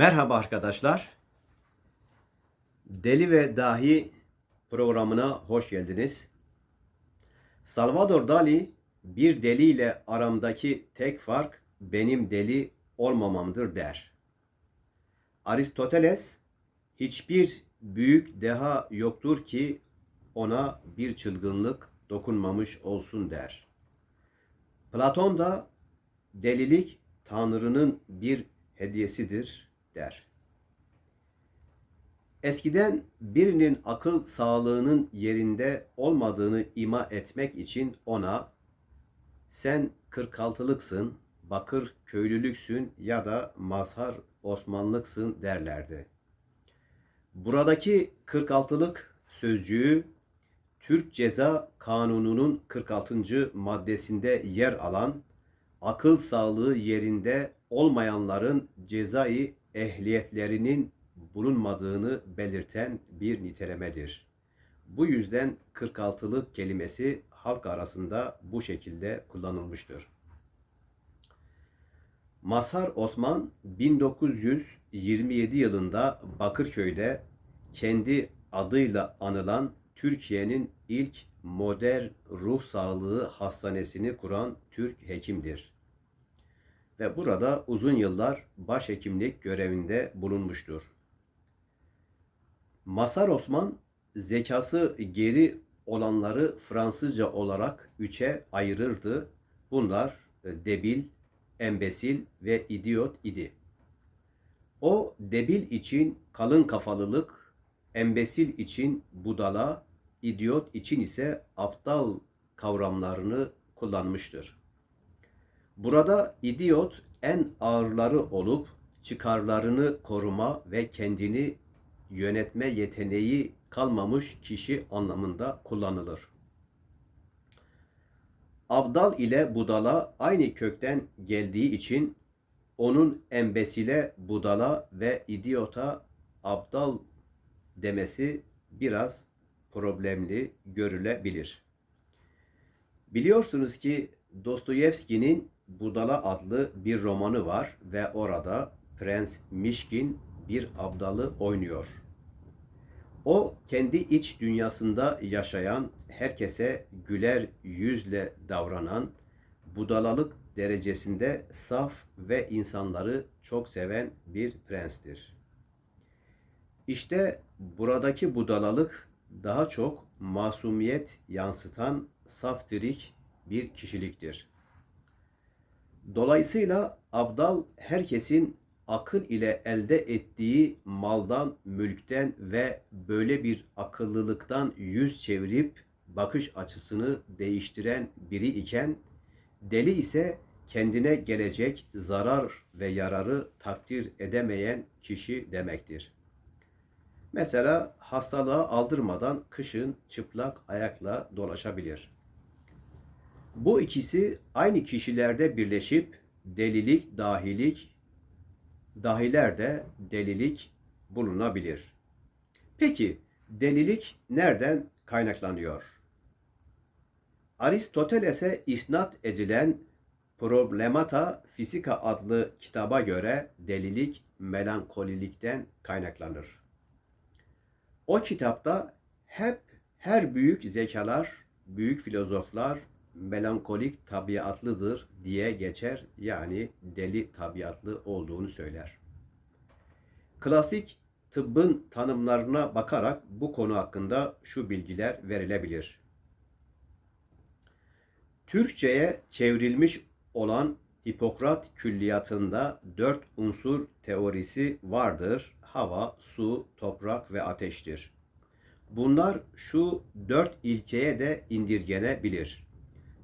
Merhaba arkadaşlar. Deli ve Dahi programına hoş geldiniz. Salvador Dali bir deliyle aramdaki tek fark benim deli olmamamdır der. Aristoteles hiçbir büyük deha yoktur ki ona bir çılgınlık dokunmamış olsun der. Platon da delilik Tanrı'nın bir hediyesidir der. Eskiden birinin akıl sağlığının yerinde olmadığını ima etmek için ona sen 46'lıksın, bakır köylülüksün ya da mazhar Osmanlıksın derlerdi. Buradaki 46'lık sözcüğü Türk Ceza Kanunu'nun 46. maddesinde yer alan akıl sağlığı yerinde olmayanların cezai ehliyetlerinin bulunmadığını belirten bir nitelemedir. Bu yüzden 46'lık kelimesi halk arasında bu şekilde kullanılmıştır. Mazhar Osman 1927 yılında Bakırköy'de kendi adıyla anılan Türkiye'nin ilk modern ruh sağlığı hastanesini kuran Türk hekimdir. Ve burada uzun yıllar başhekimlik görevinde bulunmuştur. Masar Osman zekası geri olanları Fransızca olarak üçe ayırırdı. Bunlar e, debil, embesil ve idiot idi. O debil için kalın kafalılık, embesil için budala, idiot için ise aptal kavramlarını kullanmıştır. Burada idiot en ağırları olup çıkarlarını koruma ve kendini yönetme yeteneği kalmamış kişi anlamında kullanılır. Abdal ile budala aynı kökten geldiği için onun embesile budala ve idiota abdal demesi biraz problemli görülebilir. Biliyorsunuz ki Dostoyevski'nin Budala adlı bir romanı var ve orada Prens Mişkin bir abdalı oynuyor. O kendi iç dünyasında yaşayan, herkese güler yüzle davranan, budalalık derecesinde saf ve insanları çok seven bir prenstir. İşte buradaki budalalık daha çok masumiyet yansıtan saftirik bir kişiliktir. Dolayısıyla abdal herkesin akıl ile elde ettiği maldan, mülkten ve böyle bir akıllılıktan yüz çevirip bakış açısını değiştiren biri iken deli ise kendine gelecek zarar ve yararı takdir edemeyen kişi demektir. Mesela hastalığa aldırmadan kışın çıplak ayakla dolaşabilir. Bu ikisi aynı kişilerde birleşip delilik, dahilik, dahilerde delilik bulunabilir. Peki delilik nereden kaynaklanıyor? Aristoteles'e isnat edilen Problemata Physica adlı kitaba göre delilik melankolilikten kaynaklanır. O kitapta hep her büyük zekalar, büyük filozoflar melankolik tabiatlıdır diye geçer. Yani deli tabiatlı olduğunu söyler. Klasik tıbbın tanımlarına bakarak bu konu hakkında şu bilgiler verilebilir. Türkçe'ye çevrilmiş olan Hipokrat külliyatında dört unsur teorisi vardır. Hava, su, toprak ve ateştir. Bunlar şu dört ilkeye de indirgenebilir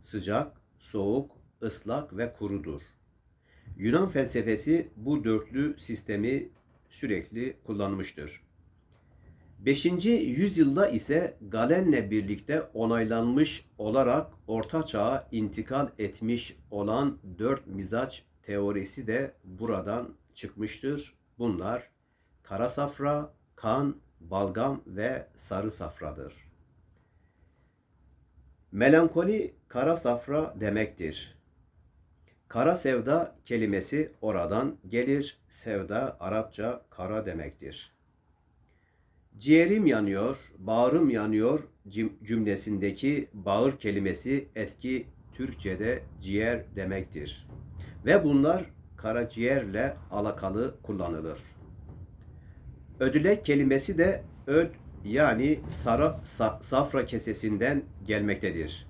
sıcak, soğuk, ıslak ve kurudur. Yunan felsefesi bu dörtlü sistemi sürekli kullanmıştır. 5. yüzyılda ise Galen'le birlikte onaylanmış olarak Orta Çağ'a intikal etmiş olan dört mizaç teorisi de buradan çıkmıştır. Bunlar kara safra, kan, balgam ve sarı safradır. Melankoli kara safra demektir. Kara sevda kelimesi oradan gelir. Sevda Arapça kara demektir. Ciğerim yanıyor, bağrım yanıyor cümlesindeki bağır kelimesi eski Türkçe'de ciğer demektir. Ve bunlar karaciğerle alakalı kullanılır. Ödülek kelimesi de öd yani sarı sa- safra kesesinden gelmektedir.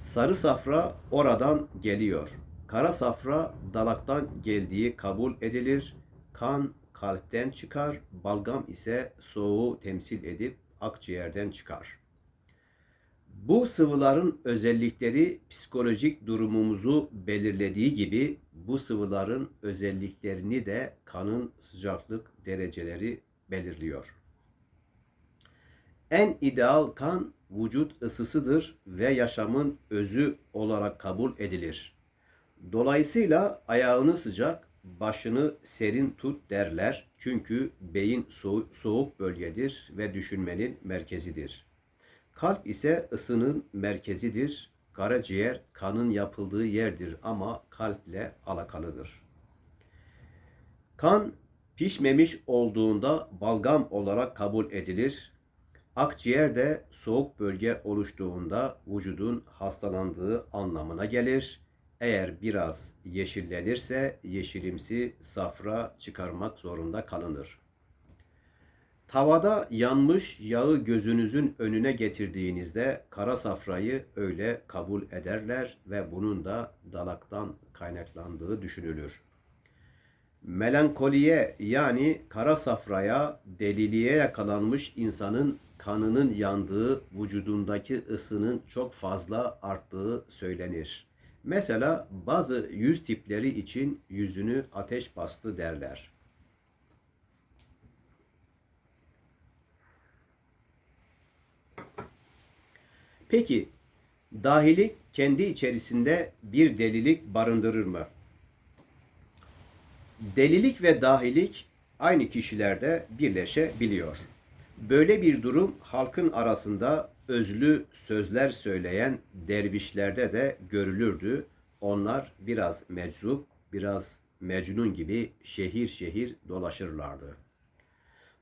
Sarı safra oradan geliyor. Kara safra dalaktan geldiği kabul edilir. Kan kalpten çıkar, balgam ise soğuğu temsil edip akciğerden çıkar. Bu sıvıların özellikleri psikolojik durumumuzu belirlediği gibi bu sıvıların özelliklerini de kanın sıcaklık dereceleri belirliyor. En ideal kan vücut ısısıdır ve yaşamın özü olarak kabul edilir. Dolayısıyla ayağını sıcak, başını serin tut derler. Çünkü beyin soğuk, soğuk bölgedir ve düşünmenin merkezidir. Kalp ise ısının merkezidir. Karaciğer kanın yapıldığı yerdir ama kalple alakalıdır. Kan pişmemiş olduğunda balgam olarak kabul edilir. Akciğerde soğuk bölge oluştuğunda vücudun hastalandığı anlamına gelir. Eğer biraz yeşillenirse yeşilimsi safra çıkarmak zorunda kalınır. Tavada yanmış yağı gözünüzün önüne getirdiğinizde kara safrayı öyle kabul ederler ve bunun da dalaktan kaynaklandığı düşünülür. Melankoliye yani kara safraya, deliliğe yakalanmış insanın kanının yandığı, vücudundaki ısının çok fazla arttığı söylenir. Mesela bazı yüz tipleri için yüzünü ateş bastı derler. Peki dahilik kendi içerisinde bir delilik barındırır mı? Delilik ve dahilik aynı kişilerde birleşebiliyor. Böyle bir durum halkın arasında özlü sözler söyleyen dervişlerde de görülürdü. Onlar biraz meczup, biraz mecnun gibi şehir şehir dolaşırlardı.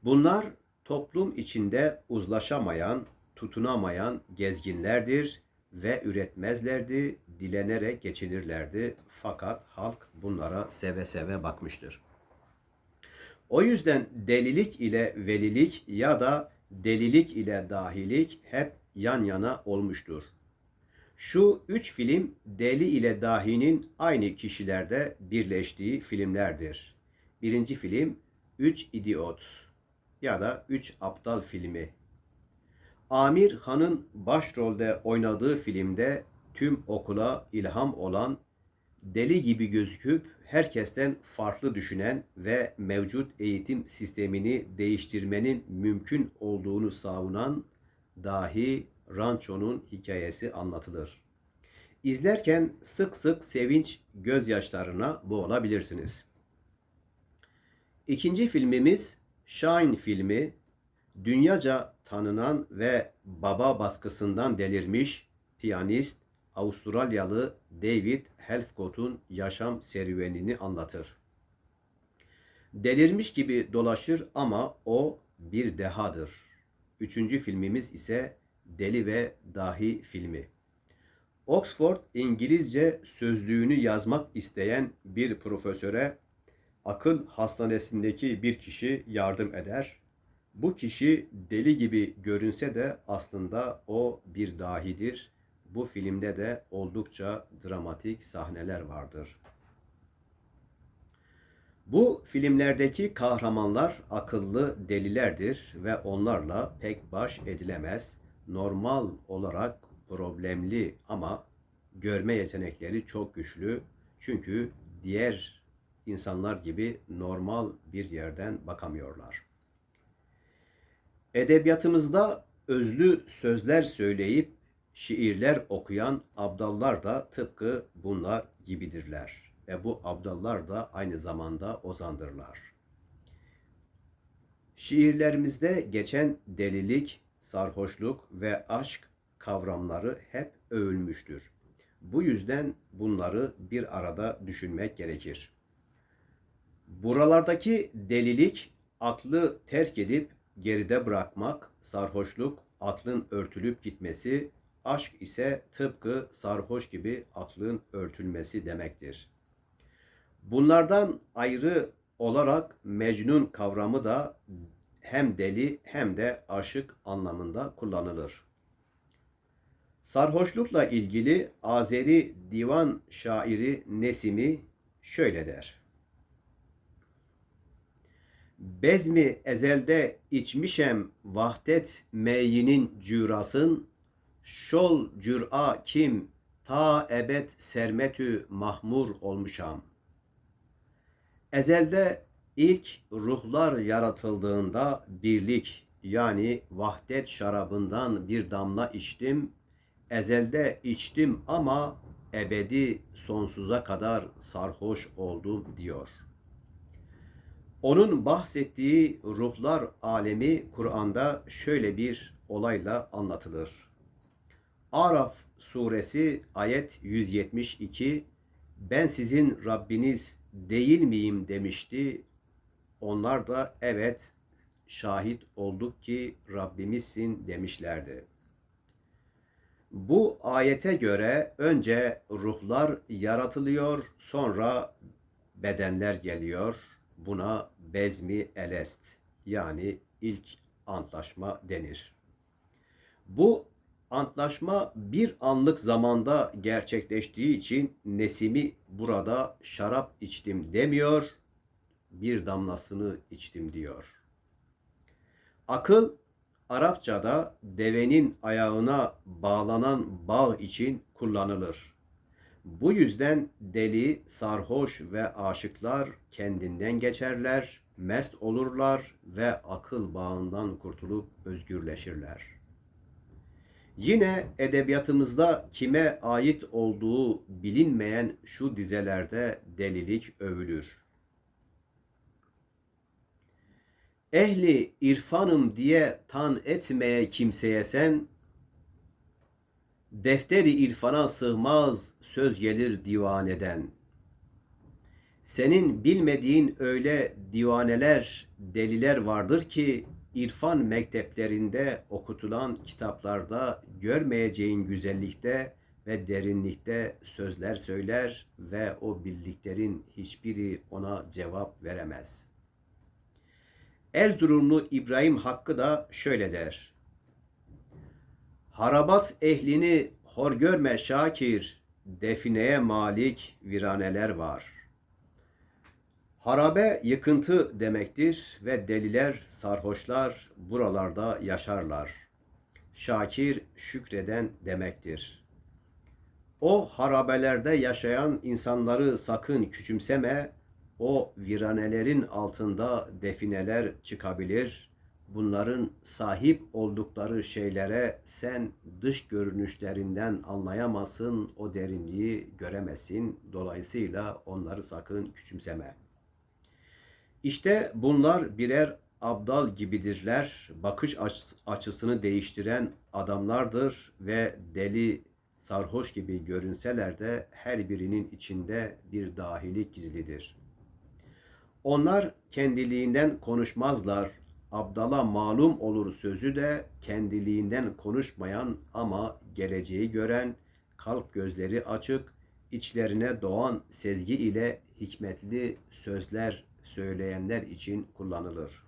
Bunlar toplum içinde uzlaşamayan, tutunamayan gezginlerdir ve üretmezlerdi, dilenerek geçinirlerdi. Fakat halk bunlara seve seve bakmıştır. O yüzden delilik ile velilik ya da delilik ile dahilik hep yan yana olmuştur. Şu üç film deli ile dahinin aynı kişilerde birleştiği filmlerdir. Birinci film Üç İdiot ya da Üç Aptal filmi. Amir Han'ın başrolde oynadığı filmde tüm okula ilham olan, deli gibi gözüküp herkesten farklı düşünen ve mevcut eğitim sistemini değiştirmenin mümkün olduğunu savunan dahi Rancho'nun hikayesi anlatılır. İzlerken sık sık sevinç gözyaşlarına boğulabilirsiniz. İkinci filmimiz Shine filmi. Dünyaca tanınan ve baba baskısından delirmiş piyanist Avustralyalı David Helfgott'un yaşam serüvenini anlatır. Delirmiş gibi dolaşır ama o bir dehadır. Üçüncü filmimiz ise Deli ve Dahi filmi. Oxford İngilizce sözlüğünü yazmak isteyen bir profesöre akıl hastanesindeki bir kişi yardım eder. Bu kişi deli gibi görünse de aslında o bir dahidir. Bu filmde de oldukça dramatik sahneler vardır. Bu filmlerdeki kahramanlar akıllı delilerdir ve onlarla pek baş edilemez. Normal olarak problemli ama görme yetenekleri çok güçlü. Çünkü diğer insanlar gibi normal bir yerden bakamıyorlar. Edebiyatımızda özlü sözler söyleyip şiirler okuyan abdallar da tıpkı bunlar gibidirler. Ve bu abdallar da aynı zamanda ozandırlar. Şiirlerimizde geçen delilik, sarhoşluk ve aşk kavramları hep övülmüştür. Bu yüzden bunları bir arada düşünmek gerekir. Buralardaki delilik aklı terk edip geride bırakmak, sarhoşluk aklın örtülüp gitmesi, aşk ise tıpkı sarhoş gibi aklın örtülmesi demektir. Bunlardan ayrı olarak Mecnun kavramı da hem deli hem de aşık anlamında kullanılır. Sarhoşlukla ilgili Azeri divan şairi Nesimi şöyle der. Bezmi ezelde içmişem vahdet meyinin cürasın, şol cüra kim ta ebed sermetü mahmur olmuşam. Ezelde ilk ruhlar yaratıldığında birlik yani vahdet şarabından bir damla içtim. Ezelde içtim ama ebedi sonsuza kadar sarhoş oldum diyor. Onun bahsettiği ruhlar alemi Kur'an'da şöyle bir olayla anlatılır. Araf suresi ayet 172 Ben sizin Rabbiniz değil miyim demişti. Onlar da evet şahit olduk ki Rabbimizsin demişlerdi. Bu ayete göre önce ruhlar yaratılıyor, sonra bedenler geliyor. Buna bezmi elest yani ilk antlaşma denir. Bu antlaşma bir anlık zamanda gerçekleştiği için Nesimi burada şarap içtim demiyor, bir damlasını içtim diyor. Akıl Arapçada devenin ayağına bağlanan bağ için kullanılır. Bu yüzden deli, sarhoş ve aşıklar kendinden geçerler, mest olurlar ve akıl bağından kurtulup özgürleşirler. Yine edebiyatımızda kime ait olduğu bilinmeyen şu dizelerde delilik övülür. Ehli irfanım diye tan etmeye kimseye sen, Defteri irfana sığmaz söz gelir divaneden. Senin bilmediğin öyle divaneler, deliler vardır ki irfan mekteplerinde okutulan kitaplarda görmeyeceğin güzellikte ve derinlikte sözler söyler ve o bildiklerin hiçbiri ona cevap veremez. Erzurumlu İbrahim Hakkı da şöyle der. Harabat ehlini hor görme Şakir, defineye malik viraneler var. Harabe yıkıntı demektir ve deliler, sarhoşlar buralarda yaşarlar. Şakir şükreden demektir. O harabelerde yaşayan insanları sakın küçümseme, o viranelerin altında defineler çıkabilir.'' bunların sahip oldukları şeylere sen dış görünüşlerinden anlayamazsın, o derinliği göremezsin. Dolayısıyla onları sakın küçümseme. İşte bunlar birer abdal gibidirler. Bakış açısını değiştiren adamlardır ve deli, sarhoş gibi görünseler de her birinin içinde bir dahilik gizlidir. Onlar kendiliğinden konuşmazlar, Abdala malum olur sözü de kendiliğinden konuşmayan ama geleceği gören, kalp gözleri açık, içlerine doğan sezgi ile hikmetli sözler söyleyenler için kullanılır.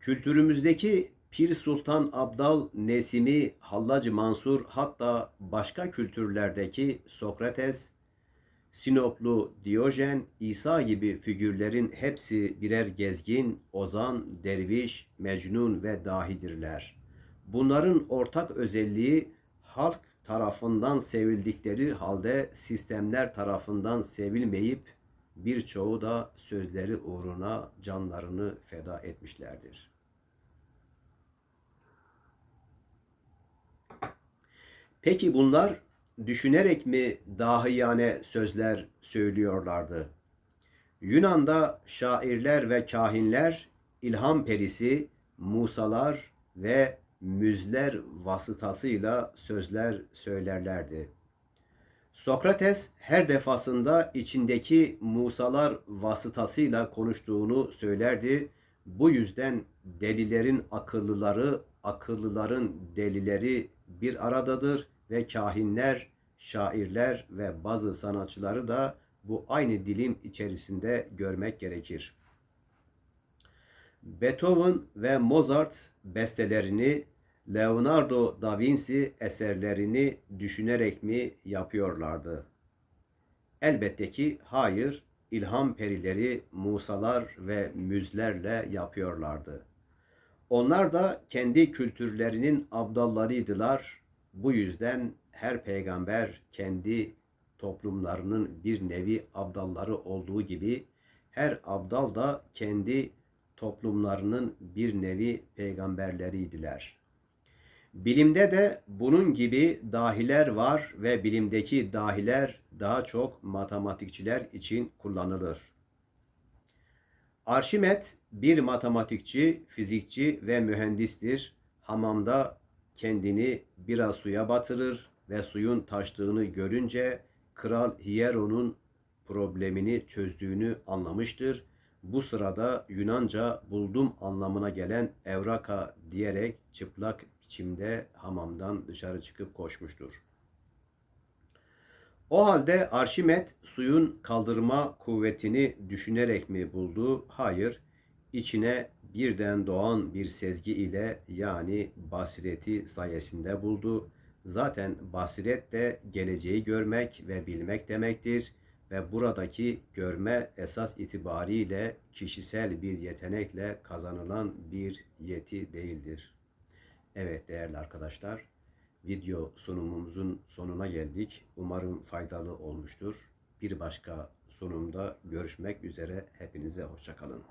Kültürümüzdeki Pir Sultan Abdal Nesimi, Hallacı Mansur hatta başka kültürlerdeki Sokrates, Sinoplu Diyojen, İsa gibi figürlerin hepsi birer gezgin, ozan, derviş, mecnun ve dahidirler. Bunların ortak özelliği halk tarafından sevildikleri halde sistemler tarafından sevilmeyip birçoğu da sözleri uğruna canlarını feda etmişlerdir. Peki bunlar düşünerek mi dahiyane sözler söylüyorlardı? Yunan'da şairler ve kahinler, ilham perisi, Musalar ve müzler vasıtasıyla sözler söylerlerdi. Sokrates her defasında içindeki Musalar vasıtasıyla konuştuğunu söylerdi. Bu yüzden delilerin akıllıları, akıllıların delileri bir aradadır ve kahinler, şairler ve bazı sanatçıları da bu aynı dilin içerisinde görmek gerekir. Beethoven ve Mozart bestelerini, Leonardo da Vinci eserlerini düşünerek mi yapıyorlardı? Elbette ki hayır, ilham perileri Musalar ve müzlerle yapıyorlardı. Onlar da kendi kültürlerinin abdallarıydılar. Bu yüzden her peygamber kendi toplumlarının bir nevi abdalları olduğu gibi her abdal da kendi toplumlarının bir nevi peygamberleriydiler. Bilimde de bunun gibi dahiler var ve bilimdeki dahiler daha çok matematikçiler için kullanılır. Arşimet bir matematikçi, fizikçi ve mühendistir. Hamamda kendini biraz suya batırır ve suyun taştığını görünce Kral Hieron'un problemini çözdüğünü anlamıştır. Bu sırada Yunanca buldum anlamına gelen evraka diyerek çıplak biçimde hamamdan dışarı çıkıp koşmuştur. O halde Arşimet suyun kaldırma kuvvetini düşünerek mi buldu? Hayır, içine birden doğan bir sezgi ile yani basireti sayesinde buldu. Zaten basiret de geleceği görmek ve bilmek demektir ve buradaki görme esas itibariyle kişisel bir yetenekle kazanılan bir yeti değildir. Evet değerli arkadaşlar, video sunumumuzun sonuna geldik. Umarım faydalı olmuştur. Bir başka sunumda görüşmek üzere. Hepinize hoşçakalın.